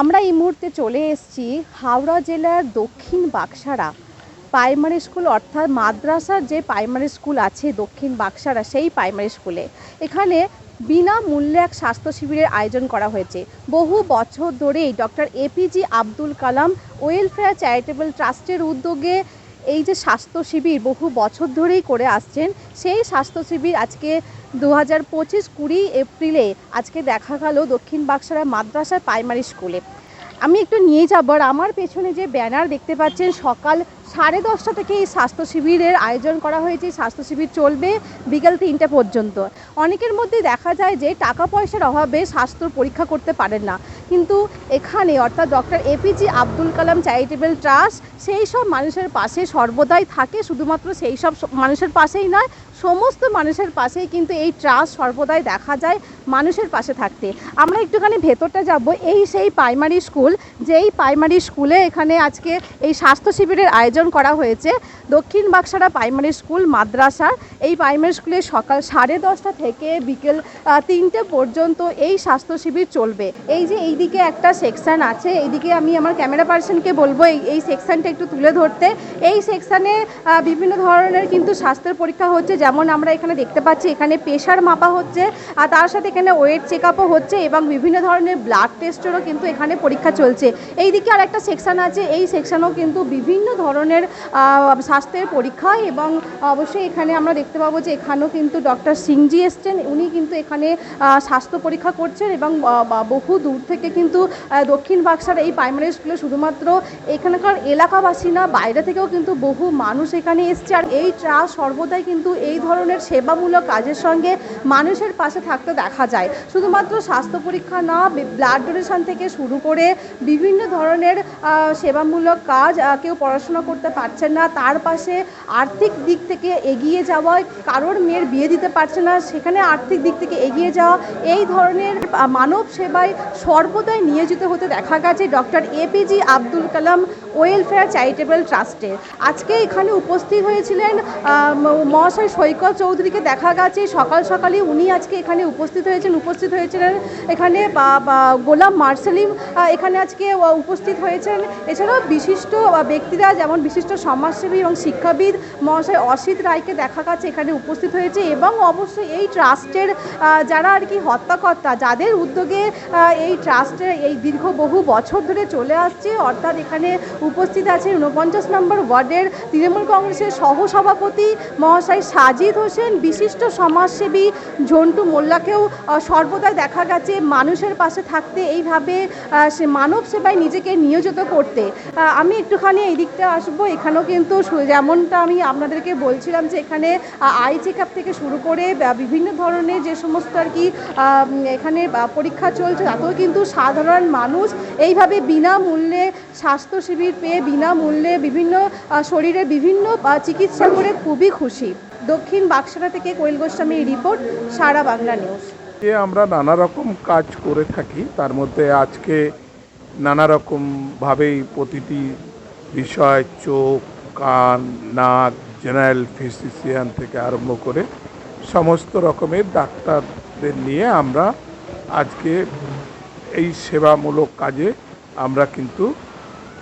আমরা এই মুহূর্তে চলে এসেছি হাওড়া জেলার দক্ষিণ বাক্সারা প্রাইমারি স্কুল অর্থাৎ মাদ্রাসার যে প্রাইমারি স্কুল আছে দক্ষিণ বাক্সারা, সেই প্রাইমারি স্কুলে এখানে বিনামূল্যে এক স্বাস্থ্য শিবিরের আয়োজন করা হয়েছে। বহু বছর ধরেই doctor APJ Abdul Kalam welfare charitable ট্রাস্টের উদ্যোগে এই যে স্বাস্থ্য শিবির বহু বছর ধরেই করে আসছেন, সেই স্বাস্থ্য শিবির আজকে দু হাজার পঁচিশ কুড়ি এপ্রিলে আজকে দেখা গেল দক্ষিণ বাক্সারা মাদ্রাসার প্রাইমারি স্কুলে আমি একটু নিয়ে যাব আর আমার পেছনে যে ব্যানার দেখতে পাচ্ছেন, সকাল সাড়ে দশটা থেকে এই স্বাস্থ্য শিবিরের আয়োজন করা হয়েছে। স্বাস্থ্য শিবির চলবে বিকেল তিনটে পর্যন্ত। অনেকের মধ্যে দেখা যায় যে টাকা পয়সার অভাবে স্বাস্থ্য পরীক্ষা করতে পারেন না। কিন্তু এখানে অর্থাৎ doctor APJ Abdul Kalam charitable trust, সেই সব মানুষের পাশে সর্বদাই থাকে, শুধুমাত্র সেই সব মানুষের পাশেই নয়, সমস্ত মানুষের পাশেই কিন্তু এই ট্রাস্ট সর্বদাই দেখা যায় মানুষের পাশে থাকতে। আমরা একটুখানি ভেতরটা যাব, এই সেই প্রাইমারি স্কুল, যেই প্রাইমারি স্কুলে এখানে আজকে এই স্বাস্থ্য শিবিরের আয়োজন করা হয়েছে। দক্ষিণ বাক্সারা প্রাইমারি স্কুল মাদ্রাসার এই প্রাইমারি স্কুলে সকাল সাড়ে দশটা থেকে বিকেল তিনটে পর্যন্ত এই স্বাস্থ্য শিবির চলবে। এই যে এইদিকে একটা সেকশন আছে, এইদিকে আমি আমার ক্যামেরা পার্সনকে বলব এই এই সেকশনটা একটু তুলে ধরতে। এই সেকশানে বিভিন্ন ধরনের কিন্তু স্বাস্থ্যের পরীক্ষা হচ্ছে, যেমন আমরা এখানে দেখতে পাচ্ছি, এখানে প্রেশার মাপা হচ্ছে, আর তার সাথে এখানে ওয়েট চেক আপও হচ্ছে, এবং বিভিন্ন ধরনের ব্লাড টেস্টেরও কিন্তু এখানে পরীক্ষা চলছে। এইদিকে আর একটা সেকশন আছে, এই সেকশনেও কিন্তু বিভিন্ন ধরনের স্বাস্থ্যের পরীক্ষা, এবং অবশ্যই এখানে আমরা দেখতে পাবো যে এখানেও কিন্তু ডক্টর সিংজি এসছেন, উনি কিন্তু এখানে স্বাস্থ্য পরীক্ষা করছেন, এবং বহু দূর থেকে কিন্তু দক্ষিণ বাক্সার এই প্রাইমারি স্কুলে শুধুমাত্র এখানকার এলাকাবাসী না, বাইরে থেকেও কিন্তু বহু মানুষ এখানে এসছে। আর এই ট্রাস্ট সর্বদাই কিন্তু এই ধরনের সেবামূলক কাজের সঙ্গে মানুষের পাশে থাকতে দেখা যায়। শুধুমাত্র স্বাস্থ্য পরীক্ষা না ব্লাড ডোনেশন থেকে শুরু করে বিভিন্ন ধরনের সেবামূলক কাজ কেউ পড়াশোনা করতে পারছেন না, তার পাশে আর্থিক দিক থেকে এগিয়ে যাওয়া, কারোর মেয়ের বিয়ে দিতে পারছে না, সেখানে আর্থিক দিক থেকে এগিয়ে যাওয়া, এই ধরনের মানব সেবায় সর্বদাই নিয়োজিত হতে দেখা গেছে doctor APJ Abdul Kalam welfare charitable ট্রাস্টে। আজকে এখানে উপস্থিত হয়েছিলেন মহাশয় সৈকত চৌধুরীকে দেখা গেছে। সকাল সকালে উনি আজকে এখানে উপস্থিত হয়েছেন, উপস্থিত হয়েছিলেন এখানে গোলাম মার্সেলিম এখানে আজকে উপস্থিত হয়েছেন। এছাড়াও বিশিষ্ট ব্যক্তিরা যেমন বিশিষ্ট সমাজসেবী এবং শিক্ষাবিদ মহাশয় অসিত রায়কে দেখা গেছে, এখানে উপস্থিত হয়েছে। এবং অবশ্যই এই ট্রাস্টের যারা আর কি হত্যাকর্তা, যাদের উদ্যোগে এই এই ট্রাস্টের এই দীর্ঘ বহু বছর ধরে চলে আসছে। অর্থাৎ এখানে উপস্থিত আছেন ঊনপঞ্চাশ নম্বর ওয়ার্ডের তৃণমূল কংগ্রেসের সহসভাপতি মহাশয় সাজিদ হোসেন, বিশিষ্ট সমাজসেবী ঝন্টু মোল্লাকেও সর্বদাই দেখা গেছে মানুষের পাশে থাকতে। এইভাবে সে মানব সেবায় নিজেকে নিয়োজিত করতে। আমি একটুখানি এই দিকটা আসব। এখানেও কিন্তু যেমনটা আমি আপনাদেরকে বলছিলাম যে এখানে আই চেক আপ থেকে শুরু করে বিভিন্ন ধরনের যে সমস্ত আর কি এখানে পরীক্ষা চলছে, তাতেও কিন্তু সাধারণ মানুষ। এইভাবে বিনামূল্যে স্বাস্থ্য শিবির পেয়ে বিনামূল্যে বিভিন্ন শরীরে বিভিন্ন চিকিৎসা করে খুবই খুশি। দক্ষিণ বাক্সারা থেকে কোয়েল গোস্বামীর রিপোর্ট, সারা বাংলা নিউজ। আমরা নানা রকম কাজ করে থাকি। তার মধ্যে আজকে নানা রকমভাবেই প্রতিটি বিষয় চোখ, কান, নাক, জেনারেল ফিজিশিয়ান থেকে আরম্ভ করে সমস্ত রকমের ডাক্তারদের নিয়ে আমরা আজকে এই সেবামূলক কাজে আমরা কিন্তু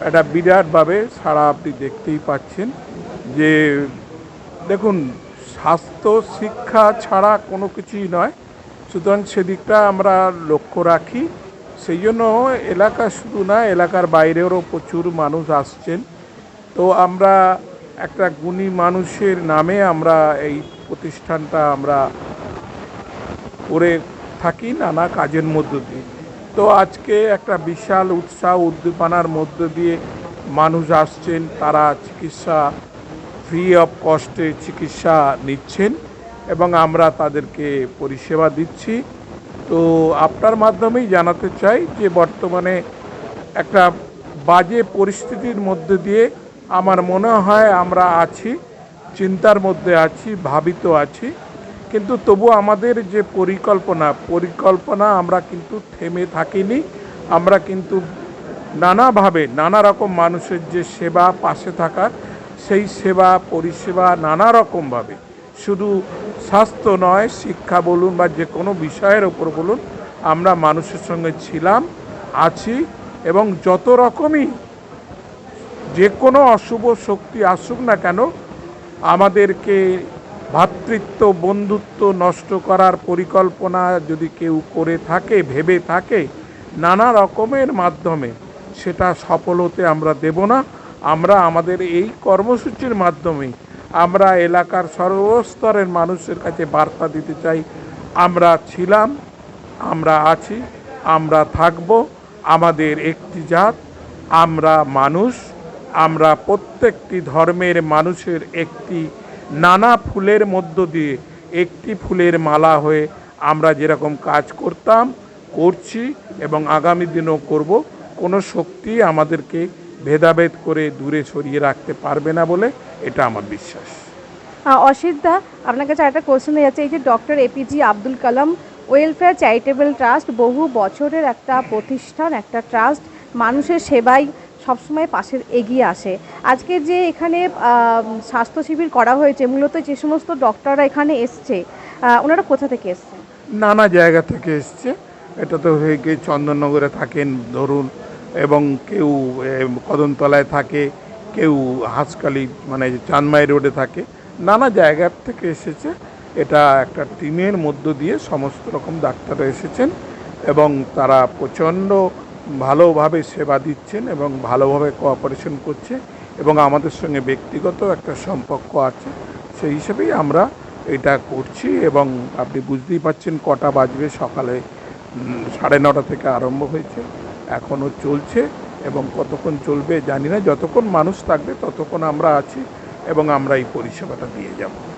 একটা বিরাটভাবে সারা আপনি দেখতেই পাচ্ছেন যে, দেখুন, স্বাস্থ্য, শিক্ষা ছাড়া কোনো কিছুই নয়। সুতরাং সেদিকটা আমরা লক্ষ্য রাখি। সেই জন্য এলাকা শুধু না, এলাকার বাইরেরও প্রচুর মানুষ আসছেন। তো আমরা একটা গুণী মানুষের নামে আমরা এই প্রতিষ্ঠানটা আমরা করে থাকি নানা কাজের মধ্য দিয়ে। তো আজকে একটা বিশাল উৎসাহ উদ্দীপনার মধ্য দিয়ে মানুষ আসছেন, তারা চিকিৎসা ফ্রি অফ কস্টে চিকিৎসা নিচ্ছেন এবং আমরা তাদেরকে পরিষেবা দিচ্ছি। তো আপনার মাধ্যমেই জানাতে চাই যে বর্তমানে একটা বাজে পরিস্থিতির মধ্যে দিয়ে আমার মনে হয় আমরা আছি, চিন্তার মধ্যে আছি, ভাবিত আছি। কিন্তু তবু আমাদের যে পরিকল্পনা পরিকল্পনা আমরা কিন্তু থেমে থাকিনি। আমরা কিন্তু নানাভাবে নানা রকম মানুষের যে সেবা পাশে থাকার, সেই সেবা পরিষেবা নানা রকমভাবে, শুধু স্বাস্থ্য নয়, শিক্ষা বলুন বা যে কোনো বিষয়ের ওপর বলুন, আমরা মানুষের সঙ্গে ছিলাম, আছি এবং যত রকমই যে কোনো অশুভ শক্তি আসুক না কেন, আমাদেরকে ভ্রাতৃত্ব বন্ধুত্ব নষ্ট করার পরিকল্পনা যদি কেউ করে থাকে, ভেবে থাকে, নানা রকমের মাধ্যমে, সেটা সফল হতে আমরা দেব না। আমরা আমাদের এই কর্মসূচির মাধ্যমে আমরা এলাকার সর্বস্তরের মানুষের কাছে বার্তা দিতে চাই। আমরা ছিলাম, আমরা আছি, আমরা থাকব, আমাদের একটি জাত, আমরা মানুষ, আমরা প্রত্যেকটি ধর্মের মানুষের একটি নানা ফুলের মধ্য দিয়ে একটি ফুলের মালা হয়ে আমরা যেরকম কাজ করতাম, করছি এবং আগামী দিনও করব, কোনো শক্তি আমাদেরকে ভেদাভেদ করে দূরে সরিয়ে রাখতে পারবে না বলে এটা আমার বিশ্বাস। অসিত দা আপনার কাছে একটা কোশ্চেন হয়ে যাচ্ছে, এই যে doctor APJ Abdul Kalam welfare charitable trust বহু বছরের একটা প্রতিষ্ঠান, একটা ট্রাস্ট মানুষের সেবায় সবসময় পাশের এগিয়ে আসে। আজকে যে এখানে স্বাস্থ্য শিবির করা হয়েছে, মূলত যে সমস্ত ডক্টররা এখানে এসছে ওনারা কোথা থেকে এসছেন? নানা জায়গা থেকে এসছে। এটা তো হয়ে গিয়ে চন্দননগরে থাকেন, ধরুন, এবং কেউ কদমতলায় থাকে, কেউ হাঁসকালি মানে চাঁদমাই রোডে থাকে। নানা জায়গার থেকে এসেছে। এটা একটা টিমের মধ্য দিয়ে সমস্ত রকম ডাক্তাররা এসেছেন, এবং তারা প্রচণ্ড ভালোভাবে সেবা দিচ্ছেন এবং ভালোভাবে কোঅপারেশন করছে এবং আমাদের সঙ্গে ব্যক্তিগত একটা সম্পর্ক আছে, সেই হিসেবেই আমরা এটা করছি এবং আপনি বুঝতেই পাচ্ছেন কটা বাজবে, সকালে সাড়ে নটা থেকে আরম্ভ হয়েছে, এখনও চলছে এবং কতক্ষণ চলবে জানি না, যতক্ষণ মানুষ থাকবে ততক্ষণ আমরা আছি এবং আমরা এই পরিষেবাটা দিয়ে যাব।